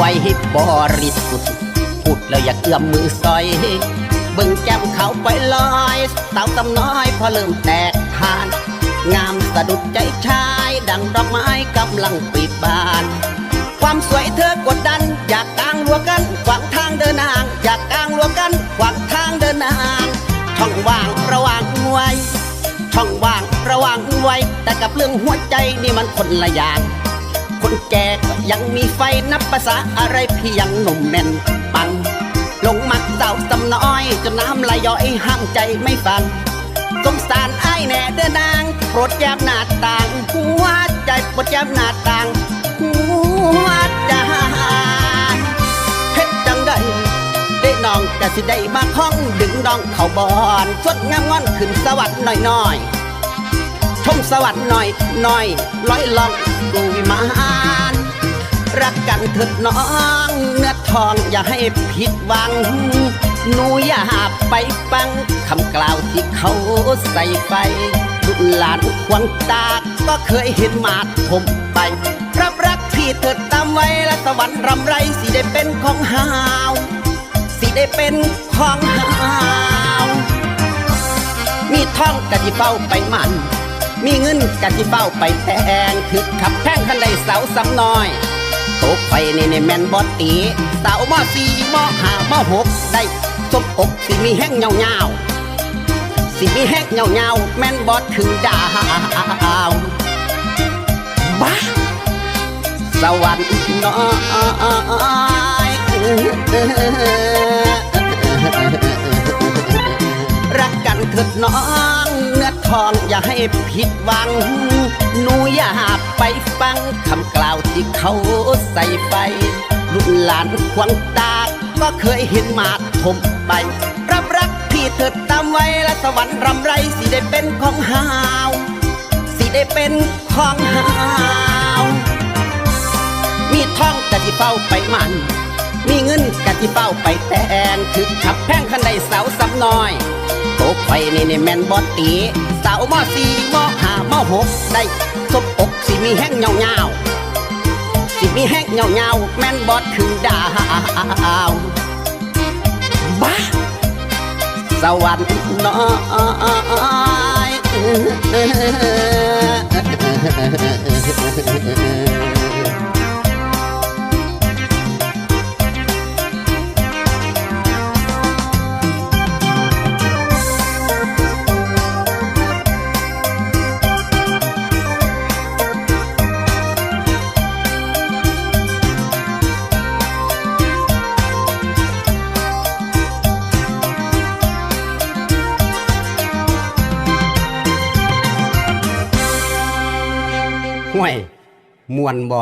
วยบริสุทธิ์พูดแล้วอยากเอื้อมมือซอยเบิ่งแก้มเขาไปลอยสาวตำน้อยพอเริ่มแตกทาน งามสะดุดใจชาย ดังดอกไม้กำลังปิดบาน ความสวยเธอกดดัน อยากกางรัวกันขวางทางเดินนาง อยากกางรัวกันขวางทางเดินนางช่องว่างระหว่างไว้ช่องว่างระหว่างไว้แต่กับเรื่องหัวใจนี่มันคนละอย่าง คนแก่ก็ยังมีไฟนับภาษาอะไรพี่ยังหนุ่มแน่นปัง ลงมักเสาวสำน้อย จนน้ำไหลย้อยห้ามใจไม่ฟังสงสารไอ้แน่เด้อนางโปรดแยบหน้าต่างหัวใจโปรดแยบหน้าต่างหัวใจเฮ็ดจังได้ได้น้องกะสิได้มาข้องดึงน้องเขาบอนสดงามงอนขึ้นสวัสดหน่อยๆ มสวัสดหน่อยหน่อยร้อยลองดูวิมานรักกันเถิดน้อง เนื้อทองอย่าให้ผิดหวัง หนูอย่าไปฟังคำกล่าวที่เขาใส่ไปลูกหลานควงตาก็เคยเห็นมาทมไปรับรักพี่เถิดตามไว้และสวรรค์รำไรสิได้เป็นของหาวสิได้เป็นของหาวมีท่องกะจิเป้าไปมัน มีเงินกะจิเป้าไปแพงถึกขับแพงคันใดเสาสำน้อยตกไปในในแมนบอตีเสาวมอสี่มอห้ามอหกได้สบอกสิมีแห้งเงาเงาสิมีแห้งเงาเงาแมนบอถึงดาวบ้าสวรรค์น้อยรักกันเถิดน้องเนื้อ ทองอย่าให้ผิดหวัง หนูอย่าไปฟังคำกล่าวที่เขาใส่ไปลูกหลานควงตา ก็เคยเห็นมาทมไป รับรักพี่เถิดตามไว้และสวรรค์รำไรสิได้เป็นของหาว สิได้เป็นของหาว มีท่องกะทิเป้าไปมัน มีเงินกะทิเป้าไปแต่งถึกขับแพงคันใดเสาสำน้อยตกไปในในแมนบอตีสาวมอสี่มอห้ามอหกได้สบอกสิมีแห้งเงาเงาสิมีแห้งเงาเงาแมนบอดถึงดาวบ้าสวรรค์น้อย ห่วยมวนบ่